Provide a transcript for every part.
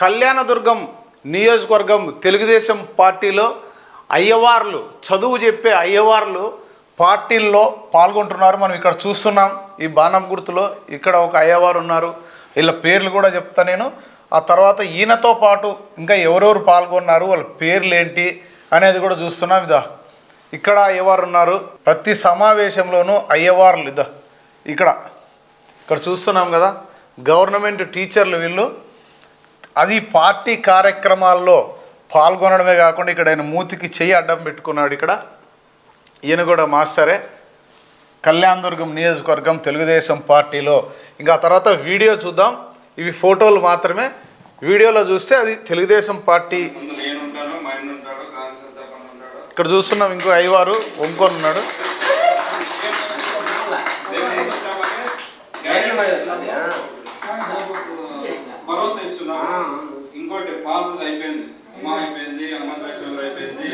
కళ్యాణదుర్గం నియోజకవర్గం తెలుగుదేశం పార్టీలో అయ్యవార్లు చదువు చెప్పే అయ్యవార్లు పార్టీల్లో పాల్గొంటున్నారు. మనం ఇక్కడ చూస్తున్నాం ఈ బాణం గుర్తులో ఇక్కడ ఒక అయ్యవారు ఉన్నారు. వీళ్ళ పేర్లు కూడా చెప్తా నేను. ఆ తర్వాత ఈయనతో పాటు ఇంకా ఎవరెవరు పాల్గొన్నారు వాళ్ళ పేర్లు ఏంటి అనేది కూడా చూస్తున్నాం. ఇదా ఇక్కడ అయ్యవారు ఉన్నారు. ప్రతి సమావేశంలోనూ అయ్యవార్లు ఇదా ఇక్కడ. ఇక్కడ చూస్తున్నాం కదా గవర్నమెంట్ టీచర్లు వీళ్ళు. అది పార్టీ కార్యక్రమాల్లో పాల్గొనడమే కాకుండా ఇక్కడ ఆయన మూతికి చెయ్యి అడ్డం పెట్టుకున్నాడు ఇక్కడ. ఈయన కూడా మాస్టరే. కళ్యాణదుర్గం నియోజకవర్గం తెలుగుదేశం పార్టీలో. ఇంకా తర్వాత వీడియో చూద్దాం. ఇవి ఫోటోలు మాత్రమే. వీడియోలో చూస్తే అది తెలుగుదేశం పార్టీ. ఇక్కడ చూస్తున్నాం ఇంకో అయ్యవారు వంకొని ఉన్నాడు. భరోసా ఇస్తున్నా. ఇంకోటి పాతది అయిపోయింది. అమ్మ అయిపోయింది అమ్మంతరాయ చౌదరి అయిపోయింది.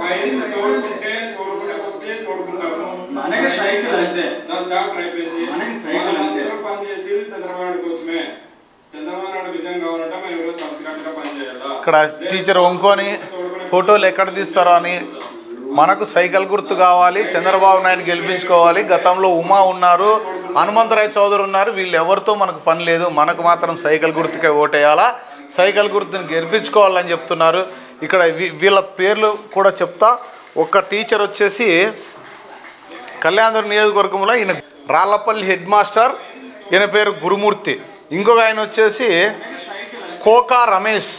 పైన తోడుకుంటే తోడుకుంటే కొద్ది తోడుకుంటాము మనకి సైకిల్ అంతే. దాని చాప్టర్ అయిపోయింది. మనకి సైకిల్ అంతే. అందరూ పనిచేసేది చంద్రబాబు నాయుడు కోసమే. చంద్రబాబు నాయుడు విజయం కావాలంటే కలిసికట్టుగా పనిచేయాలా ఇక్కడ టీచర్ వంకొని ఫోటోలు ఎక్కడ తీస్తారో అని మనకు సైకిల్ గుర్తు కావాలి చంద్రబాబు నాయుడు గెలిపించుకోవాలి గతంలో ఉమా ఉన్నారు హనుమంతరాయ్ చౌదరి ఉన్నారు వీళ్ళు ఎవరితో మనకు పని లేదు మనకు మాత్రం సైకిల్ గుర్తుకే ఓటేయాలా? సైకిల్ గుర్తుని గెలిపించుకోవాలని చెప్తున్నారు. ఇక్కడ వీ- వీళ్ళ పేర్లు కూడా చెప్తా. ఒక టీచర్ వచ్చేసి కళ్యాణదుర్గ నియోజకవర్గంలో ఈయన రాళ్ళపల్లి హెడ్ మాస్టర్ ఈయన పేరు గురుమూర్తి. ఇంకొక ఆయన వచ్చేసి కోకా రమేష్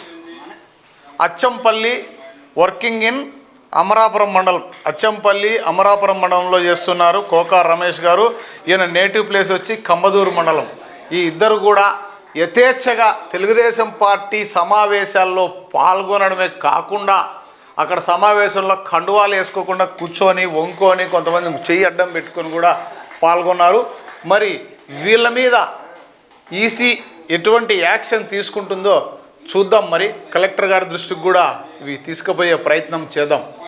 అచ్చంపల్లి వర్కింగ్ ఇన్ అమరాపురం మండలం అచ్చంపల్లి అమరాపురం మండలంలో చేస్తున్నారు కోకా రమేష్ గారు. ఈయన నేటివ్ ప్లేస్ వచ్చి కంబదూరు మండలం. ఈ ఇద్దరు కూడా యథేచ్ఛగా తెలుగుదేశం పార్టీ సమావేశాల్లో పాల్గొనడమే కాకుండా అక్కడ సమావేశంలో కండువాలు వేసుకోకుండా కూర్చొని వంకొని కొంతమంది చెయ్యి అడ్డం పెట్టుకొని కూడా పాల్గొన్నారు. మరి వీళ్ళ మీద ఈసీ ఎటువంటి యాక్షన్ తీసుకుంటుందో చూద్దాం మరి. కలెక్టర్ గారి దృష్టికి కూడా ఇవి తీసుకుపోయే ప్రయత్నం చేద్దాం.